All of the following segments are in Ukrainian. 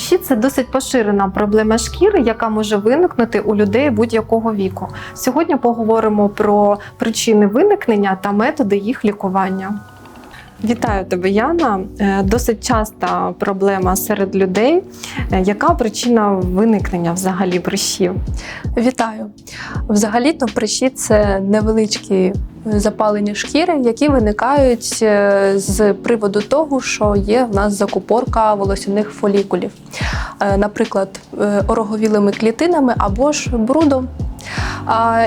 Прищі це досить поширена проблема шкіри, яка може виникнути у людей будь-якого віку. Сьогодні поговоримо про причини виникнення та методи їх лікування. Вітаю тебе, Яна. Е, Досить часта проблема серед людей. Е, Яка причина виникнення взагалі прищів? Вітаю! Взагалі-то прищі це невеличкі запалення шкіри, які виникають е, з приводу того, що є в нас закупорка волосяних фолікулів, Е, наприклад, е, ороговілими клітинами або ж брудом.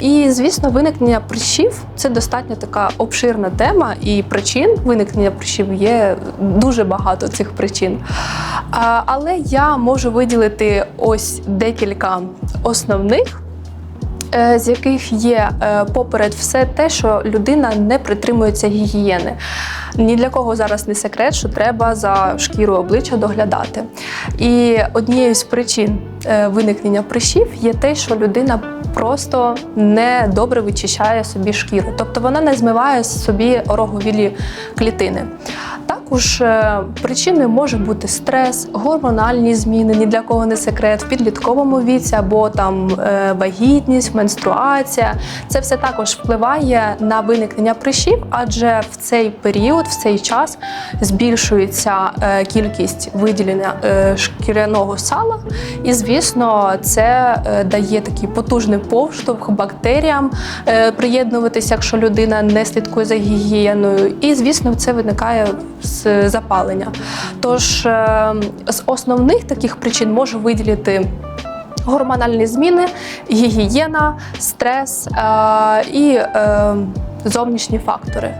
І, звісно, виникнення прищів це достатньо така обширна тема, і причин виникнення прищів є дуже багато цих причин. Але я можу виділити ось декілька основних. Е, З яких є е, поперед все те, що людина не притримується гігієни. Ні для кого зараз не секрет, що треба за шкіру обличчя доглядати. І однією з причин е, виникнення прищів є те, що людина просто не добре вичищає собі шкіру, тобто вона не змиває собі ороговілі клітини. Також е, причиною може бути стрес, гормональні зміни, ні для кого не секрет, в підлітковому віці або там е, вагітність, менструація. Це все також впливає на виникнення прищів, адже в цей період, в цей час збільшується е, кількість виділення шкіряного сала, і звісно, це дає такий потужний повштовх бактеріям приєднуватися, якщо людина не слідкує за гігієною. І звісно, це виникає з запалення. Тож е, з основних таких причин можу виділити. Гормональні зміни, гігієна, стрес е, і е, зовнішні фактори.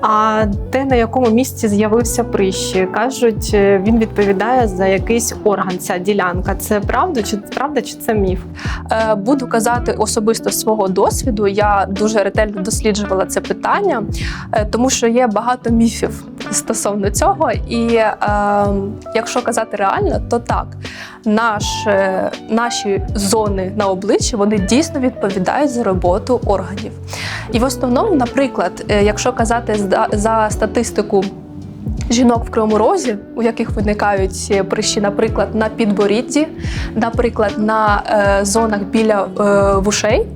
А де на якому місці з'явився прищ? Кажуть, е, він відповідає за якийсь орган, ця ділянка. Це правда чи правда, чи це міф? Е, Буду казати особисто свого досвіду. Я дуже ретельно досліджувала це питання, е, тому що є багато міфів стосовно цього. І е, якщо казати реально, то так, наш, наші зони на обличчі вони дійсно відповідають за роботу органів. І в основному, наприклад, е, якщо казати за, за статистику. Жінок в Кривому Розі, у яких виникають е, прищі, наприклад, на підборідді, наприклад, на е, зонах біля е, вушей,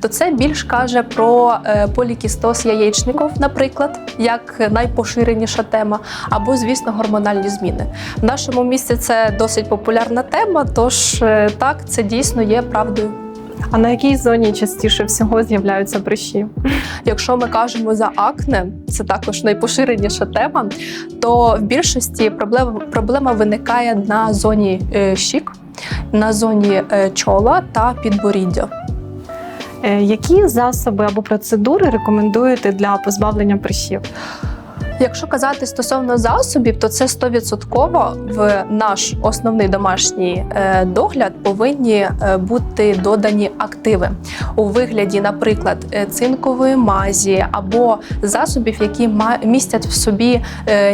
то це більш каже про е, полікістоз яєчників, наприклад, як найпоширеніша тема, або, звісно, гормональні зміни. В нашому місті це досить популярна тема, тож е, так, це дійсно є правдою. А на якій зоні частіше всього з'являються прищі? Якщо ми кажемо за акне, це також найпоширеніша тема, то в більшості проблема, проблема виникає на зоні е, щік, на зоні чола та підборіддя. Е, Які засоби або процедури рекомендуєте для позбавлення прищів? Якщо казати стосовно засобів, то це 100% в наш основний домашній е, догляд повинні е, бути додані активи у вигляді, наприклад, цинкової мазі або засобів, які містять в собі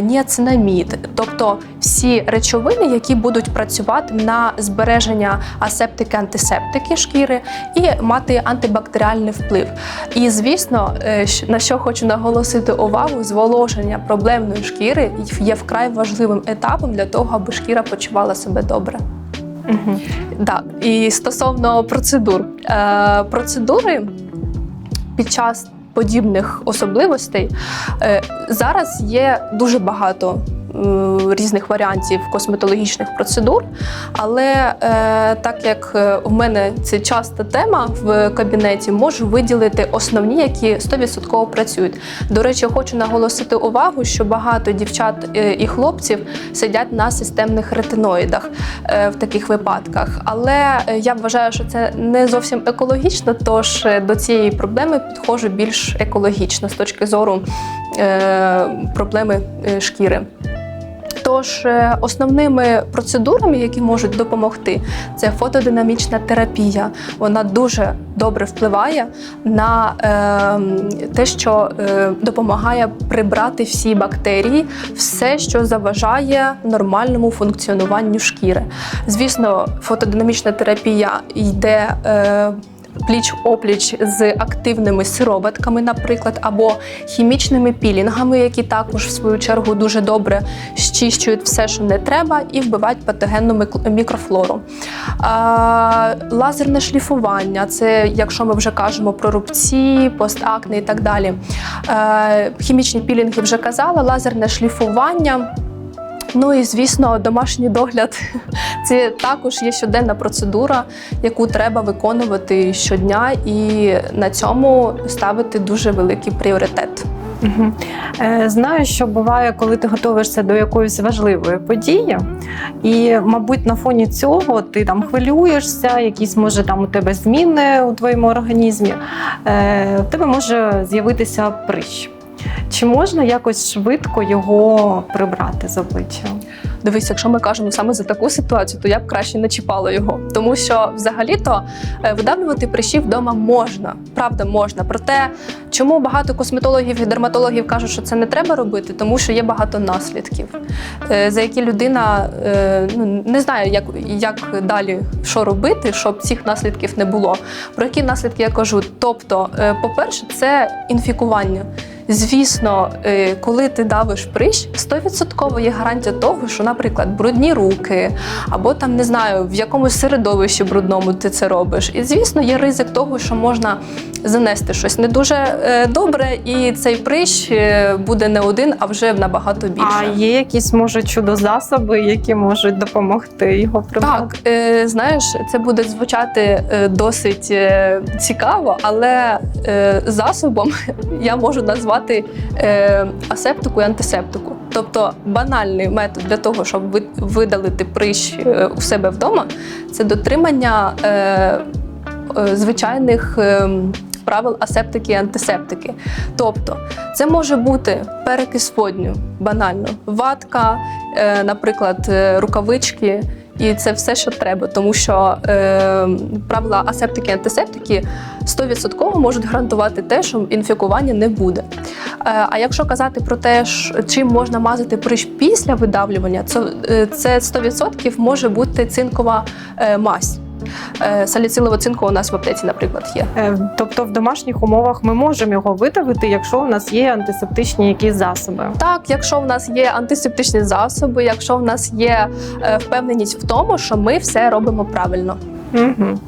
ніацинамід, тобто всі речовини, які будуть працювати на збереження асептики, антисептики шкіри і мати антибактеріальний вплив. І звісно, е, на що хочу наголосити увагу, зволоження проблемної шкіри є вкрай важливим етапом для того, аби шкіра почувала себе добре. Угу. Так, і стосовно процедур, е, процедури під час подібних особливостей е, зараз є дуже багато. Е, Різних варіантів косметологічних процедур, але е, так як е, в мене це часта тема в кабінеті, можу виділити основні, які 100% працюють. До речі, хочу наголосити увагу, що багато дівчат і хлопців сидять на системних ретиноїдах в таких випадках. Але я вважаю, що це не зовсім екологічно, тож до цієї проблеми підходжу більш екологічно з точки зору проблеми шкіри. Тож е, основними процедурами, які можуть допомогти, це фотодинамічна терапія. Вона дуже добре впливає на е, те, що е, допомагає прибрати всі бактерії, все, що заважає нормальному функціонуванню шкіри. Звісно, фотодинамічна терапія йде. Пліч опліч з активними сироватками, наприклад, або хімічними пілінгами, які також в свою чергу дуже добре щищують все, що не треба, і вбивають патогенну мікрофлору. Лазерне шліфування це якщо ми вже кажемо про рубці, постакне і так далі. Е, хімічні пілінги вже казала, лазерне шліфування. Ну і звісно, домашній догляд це також є щоденна процедура, яку треба виконувати щодня, і на цьому ставити дуже великий пріоритет. Угу. Знаю, що буває, коли ти готуєшся до якоїсь важливої події, і, мабуть, на фоні цього ти там хвилюєшся, якісь може там у тебе зміни у твоєму організмі. Е, в тебе може з'явитися прищ. Чи можна якось швидко його прибрати з обличчя? Дивись, якщо ми кажемо саме за таку ситуацію, то я б краще не чіпала його, тому що взагалі-то е, видавлювати прищі вдома можна, правда, можна. Проте, чому багато косметологів і дерматологів кажуть, що це не треба робити, тому що є багато наслідків, е, за які людина е, ну, не знає, як, як далі що робити, щоб цих наслідків не було. Про які наслідки я кажу? Тобто, е, по-перше, це інфікування. Звісно, е, коли ти давиш прищ, 100% є гарантія того, що, наприклад, брудні руки, або там не знаю, в якомусь середовищі брудному ти це робиш. І звісно, є ризик того, що можна занести щось не дуже е, добре, і цей прищ е, буде не один, а вже набагато більше. А є якісь може чудо-засоби, які можуть допомогти його прибрати? Так, знаєш, це буде звучати досить цікаво, але засобом я можу назвати е, асептику і антисептику. Тобто банальний метод для того, щоб ви- видалити прищ е, у себе вдома, це дотримання е, е, звичайних. е, Правил асептики і антисептики. Тобто, це може бути перекис водню, банально, ватка, е, наприклад, е, рукавички, і це все, що треба, тому що е, правила асептики і антисептики 100% можуть гарантувати те, що інфікування не буде. Е, а якщо казати про те, чим можна мазати прищ після видавлювання, це, е, це 100% може бути цинкова е, мазь. Е, Саліцилова цинку у нас в аптеці, наприклад, є. Е, Тобто в домашніх умовах ми можемо його видавити, якщо у нас є антисептичні якісь засоби. Так, якщо в нас є антисептичні засоби, якщо в нас є е, впевненість в тому, що ми все робимо правильно. Угу.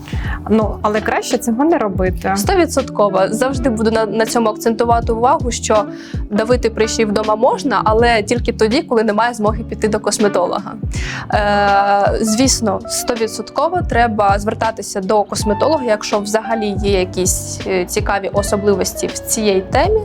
Ну, але краще цього не робити. Стовідсотково завжди буду на, на цьому акцентувати увагу, що давити прищі вдома можна, але тільки тоді, коли немає змоги піти до косметолога. Е, звісно, стовідсотково треба звертатися до косметолога, якщо взагалі є якісь е, цікаві особливості в цій темі,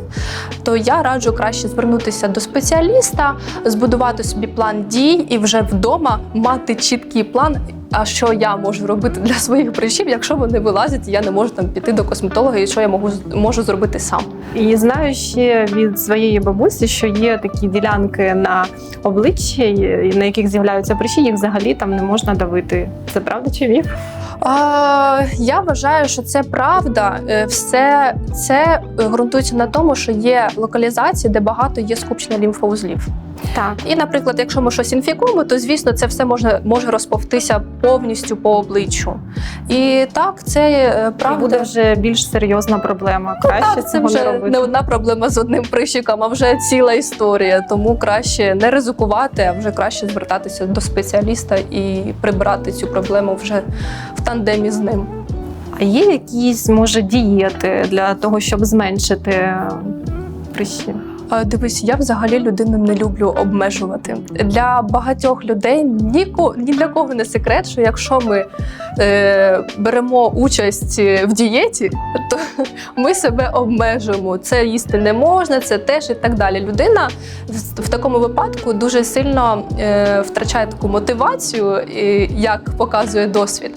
то я раджу краще звернутися до спеціаліста, збудувати собі план дій і вже вдома мати чіткий план. А що я можу робити для своїх прищів, якщо вони вилазять, я не можу там піти до косметолога, і що я можу, можу зробити сам? І знаю ще від своєї бабусі, що є такі ділянки на обличчі, на яких з'являються прищі, їх взагалі там не можна давити. Це правда чи міф? А, я вважаю, що це правда. Е, Все це е, ґрунтується на тому, що є локалізації, де багато є скупчення лімфоузлів. Так. І, наприклад, якщо ми щось інфікуємо, то звісно це все може, може розповтися повністю по обличчю. І так, це е, І буде вже більш серйозна проблема. Краще Так, це вже не робити. не одна проблема з одним прищиком, а вже ціла історія. Тому краще не ризикувати, а вже краще звертатися до спеціаліста і прибирати цю проблему вже в тандемі з ним. А є якісь може дієти для того, щоб зменшити е, прищі? Е, Дивись, я взагалі людину не люблю обмежувати. Для багатьох людей ніко, ні для кого не секрет, що якщо ми е, беремо участь в дієті, то ми себе обмежуємо. Це їсти не можна, це теж і так далі. Людина в, такому випадку дуже сильно е, втрачає таку мотивацію, як показує досвід.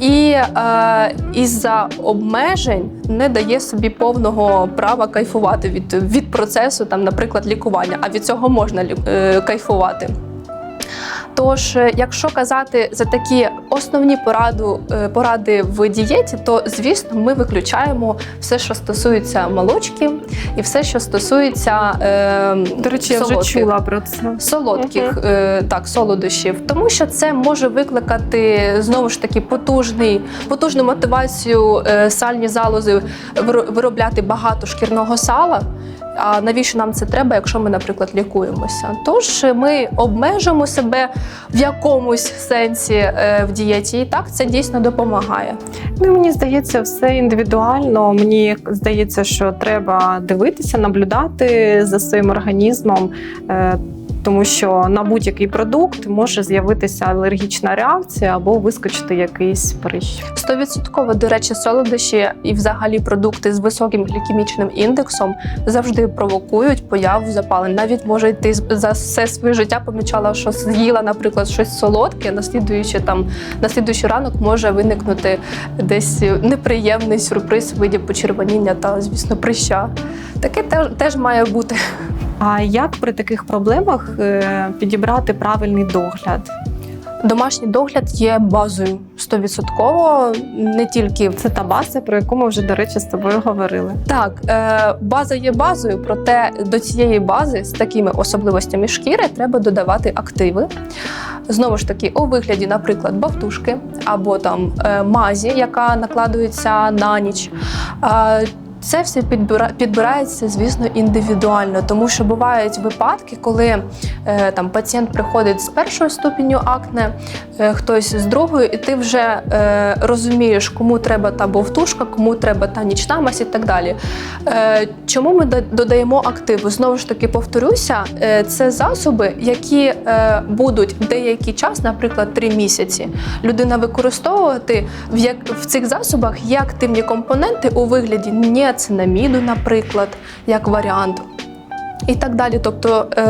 І е, із-за обмежень не дає собі повного права кайфувати від, від процесу, там, наприклад, лікування. А від цього можна е, кайфувати. Тож, е, якщо казати за такі основні пораду, е, поради в дієті, то звісно ми виключаємо все, що стосується молочки, і все, що стосується е, До речі, я вже солодких. чула про це. солодких е, так, солодощів, тому що це може викликати знову ж таки потужний, потужну мотивацію е, сальні залози виро- виробляти багато шкірного сала. А навіщо нам це треба, якщо ми, наприклад, лікуємося? Тож е, ми обмежимо себе в якомусь сенсі е, в дієті, і так це дійсно допомагає. Ну, мені здається, все індивідуально. Мені здається, що треба дивитися, наблюдати за своїм організмом. Тому що на будь-який продукт може з'явитися алергічна реакція або вискочити якийсь прищ. Стовідсотково, до речі, солодощі і взагалі продукти з високим глікемічним індексом завжди провокують появу запалень. Навіть може ти за все своє життя помічала, що з'їла, наприклад, щось солодке, наслідуючи там на слідуючий ранок може виникнути десь неприємний сюрприз в виді почервоніння та, звісно, прища. Таке теж, теж має бути. А як при таких проблемах е, підібрати правильний догляд? Домашній догляд є базою стовідсотково, не тільки Це та база, про яку ми вже, до речі, з тобою говорили. Так, е, база є базою, проте до цієї бази з такими особливостями шкіри треба додавати активи. Знову ж таки, у вигляді, наприклад, бавтушки або там е, мазі, яка накладується на ніч. Це все підбира- підбирається, звісно, індивідуально, тому що бувають випадки, коли е, там пацієнт приходить з першою ступінню акне, е, хтось з другою, і ти вже е, розумієш, кому треба та бовтушка, кому треба та нічна мазь і так далі. Чому ми додаємо активи? Знову ж таки, повторюся, це засоби, які будуть деякий час, наприклад, три місяці, людина використовувати в цих засобах є активні компоненти у вигляді ніацинаміду, наприклад, як варіант. І так далі. Тобто е,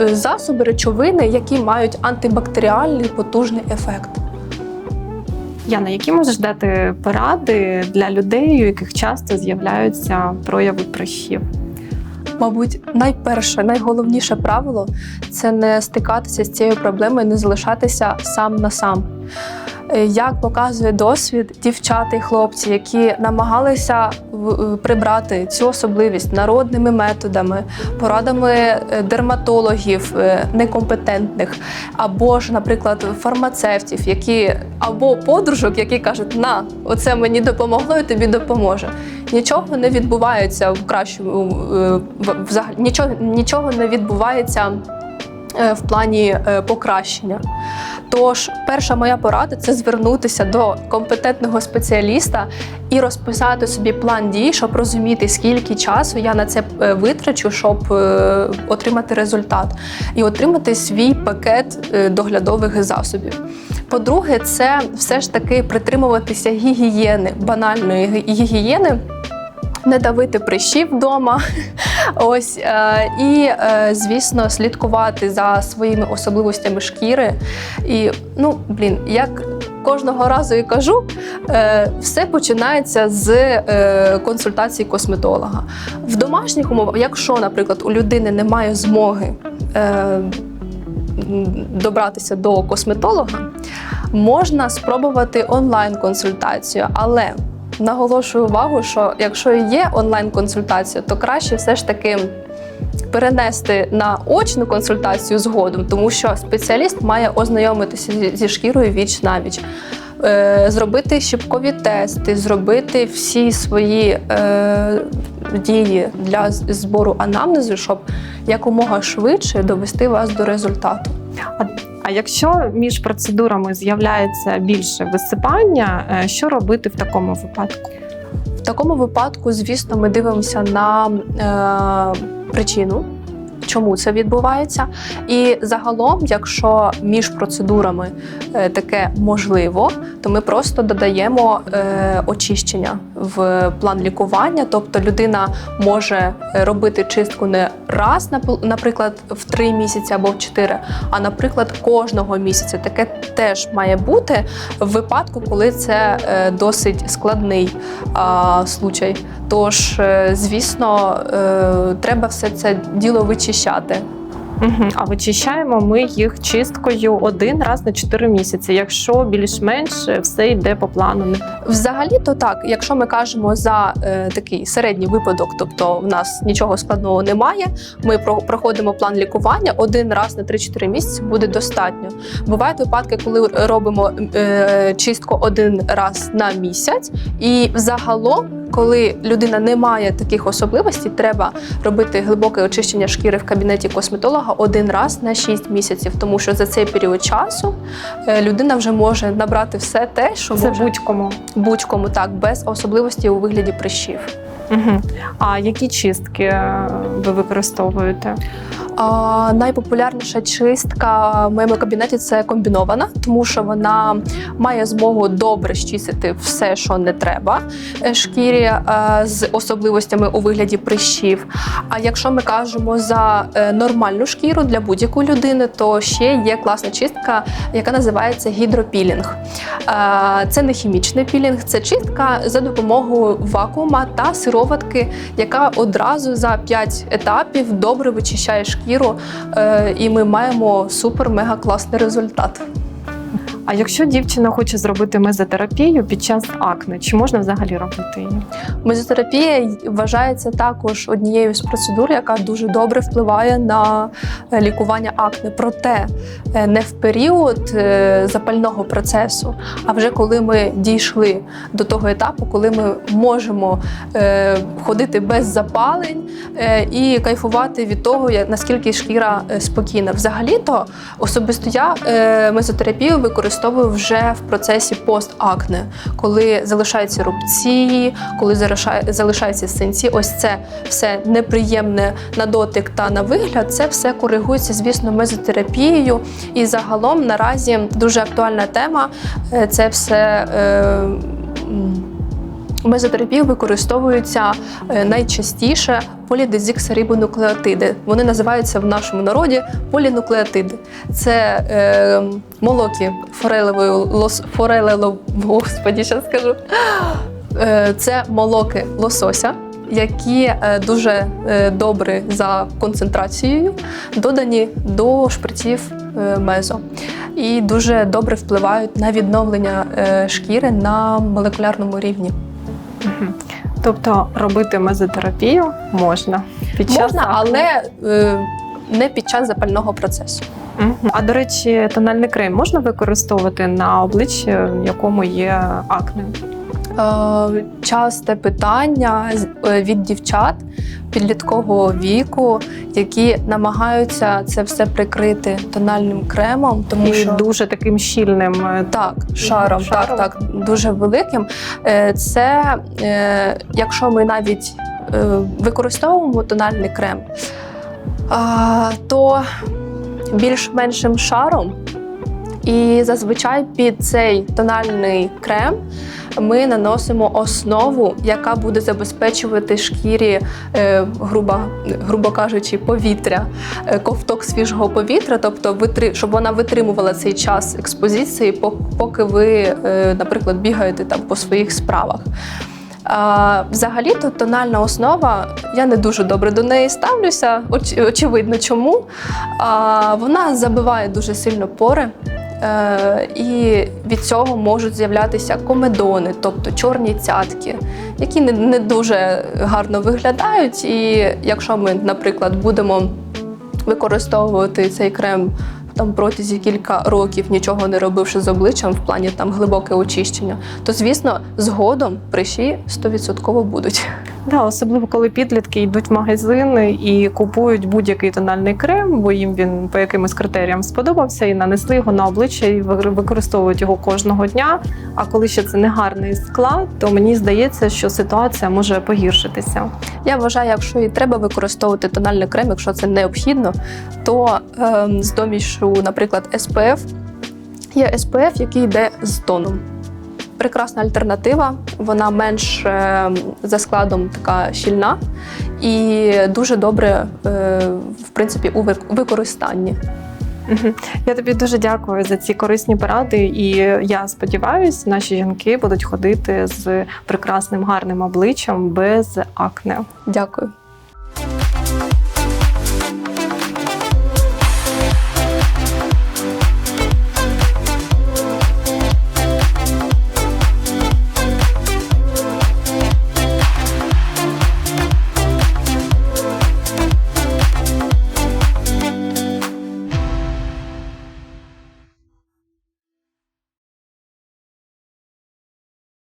е, засоби, речовини, які мають антибактеріальний потужний ефект. Яна, які можеш дати поради для людей, у яких часто з'являються прояви прищів? Мабуть, найперше, найголовніше правило це не стикатися з цією проблемою, не залишатися сам на сам. Е, Як показує досвід, дівчата і хлопці, які намагалися прибрати цю особливість народними методами, порадами е, дерматологів е, некомпетентних, або ж, наприклад, фармацевтів, які або подружок, які кажуть, на оце мені допомогло і тобі допоможе. Нічого не відбувається в кращому взагалі нічого, нічого не відбувається в плані е, покращення. Тож, перша моя порада це звернутися до компетентного спеціаліста і розписати собі план дій, щоб розуміти, скільки часу я на це е, витрачу, щоб е, отримати результат і отримати свій пакет е, доглядових засобів. По-друге, це все ж таки притримуватися гігієни, банальної гігієни. Не давити прищі вдома, ось е, і е, звісно слідкувати за своїми особливостями шкіри. І ну блін, як кожного разу і кажу, е, все починається з консультації косметолога. В домашніх умовах, якщо, наприклад, у людини немає змоги. Добратися до косметолога, можна спробувати онлайн-консультацію, але наголошую увагу, що якщо є онлайн-консультація, то краще все ж таки перенести на очну консультацію згодом, тому що спеціаліст має ознайомитися зі- шкірою віч на віч. е, Зробити щіпкові тести, зробити всі свої е, дії для збору анамнезу, щоб якомога швидше довести вас до результату. А, якщо між процедурами з'являється більше висипання, е, що робити в такому випадку? В такому випадку, звісно, ми дивимося на е, причину. Чому це відбувається? І загалом, якщо між процедурами е, таке можливо, то ми просто додаємо е, очищення в план лікування. Тобто людина може е, робити чистку не раз, нап- наприклад, в три місяці або в чотири, а наприклад, кожного місяця. Таке теж має бути в випадку, коли це досить складний случай. Тож, е, звісно, е, треба все це діло вичищати. Угу. А вичищаємо ми їх чисткою один раз на 4 місяці, якщо більш-менш все йде по плану. Взагалі, то так, якщо ми кажемо за е, такий середній випадок, тобто в нас нічого складного немає, ми про- проходимо план лікування один раз на 3-4 місяці буде достатньо. Бувають випадки, коли робимо е, чистку один раз на місяць, і загалом. Коли людина не має таких особливостей, треба робити глибоке очищення шкіри в кабінеті косметолога один раз на 6 місяців, тому що за цей період часу е, людина вже може набрати все те, що Це може будь-кому. будь-кому так, без особливості у вигляді прищів. Угу. А які чистки е, ви використовуєте? А, найпопулярніша чистка в моєму кабінеті це комбінована, тому що вона має змогу добре щистити все, що не треба е, шкірі е, з особливостями у вигляді прищів. А якщо ми кажемо за е, нормальну шкіру для будь-якої людини, то ще є класна чистка, яка називається гідропілінг. Це не хімічний пілінг, це чистка за допомогою вакуума та сироватки, яка одразу за 5 етапів добре вичищає шкіру, е, і ми маємо супер-мега класний результат. А якщо дівчина хоче зробити мезотерапію під час акне, чи можна взагалі робити її? Мезотерапія вважається також однією з процедур, яка дуже добре впливає на е, лікування акне. Проте е, не в період е, запального процесу, а вже коли ми дійшли до того етапу, коли ми можемо ходити без запалень і кайфувати від того, наскільки шкіра спокійна. Взагалі-то особисто я мезотерапію використовую вже в процесі постакне, коли залишаються рубці, коли залишаються синці. Ось це все неприємне на дотик та на вигляд. Це все коригується, звісно, мезотерапією. І загалом наразі дуже актуальна тема. е, Це все. Е, у мезотерапії використовуються е, найчастіше полідезіксарибонуклеотиди. Вони називаються в нашому народі полінуклеотиди. Це е, молоки форелевої лос, форелело, господі, що скажу. Е, це молоки лосося. Які е, дуже е, добре за концентрацією додані до шприців мезо і дуже добре впливають на відновлення шкіри на молекулярному рівні. Тобто робити мезотерапію можна під час Можна, але е, не під час запального процесу. А до речі, тональний крем можна використовувати на обличчі, в якому є акне? Е, часте питання е, від дівчат підліткового віку, які намагаються це все прикрити тональним кремом, тому І що дуже таким щільним. е, Так, шаром, Шаром. так, так, дуже великим. Е, Це е, якщо ми навіть е, використовуємо тональний крем, то більш-меншим шаром. І зазвичай під цей тональний крем ми наносимо основу, яка буде забезпечувати шкірі, е, грубо, грубо кажучи, повітря, е, ковток свіжого повітря, тобто щоб вона витримувала цей час експозиції, пок- поки ви, е, наприклад, бігаєте там по своїх справах. Взагалі-то тональна основа, я не дуже добре до неї ставлюся, оч- очевидно чому. Вона забиває дуже сильно пори. Е, і від цього можуть з'являтися комедони, тобто чорні цятки, які не, дуже гарно виглядають. І якщо ми, наприклад, будемо використовувати цей крем там протязі кілька років, нічого не робивши з обличчям в плані там глибоке очищення, то звісно згодом прищі 100% будуть. Да, особливо коли підлітки йдуть в магазини і купують будь-який тональний крем, бо їм він по якимось критеріям сподобався, і нанесли його на обличчя і використовують його кожного дня. А коли ще це не гарний склад, то мені здається, що ситуація може погіршитися. Я вважаю, якщо і треба використовувати тональний крем, якщо це необхідно, то ем, з домішу, наприклад, SPF, є SPF, який йде з тоном. Прекрасна альтернатива, вона менш ем, за складом така щільна і дуже добре, е, в принципі, у використанні. Я тобі дуже дякую за ці корисні поради, і я сподіваюся, наші жінки будуть ходити з прекрасним гарним обличчям без акне. Дякую.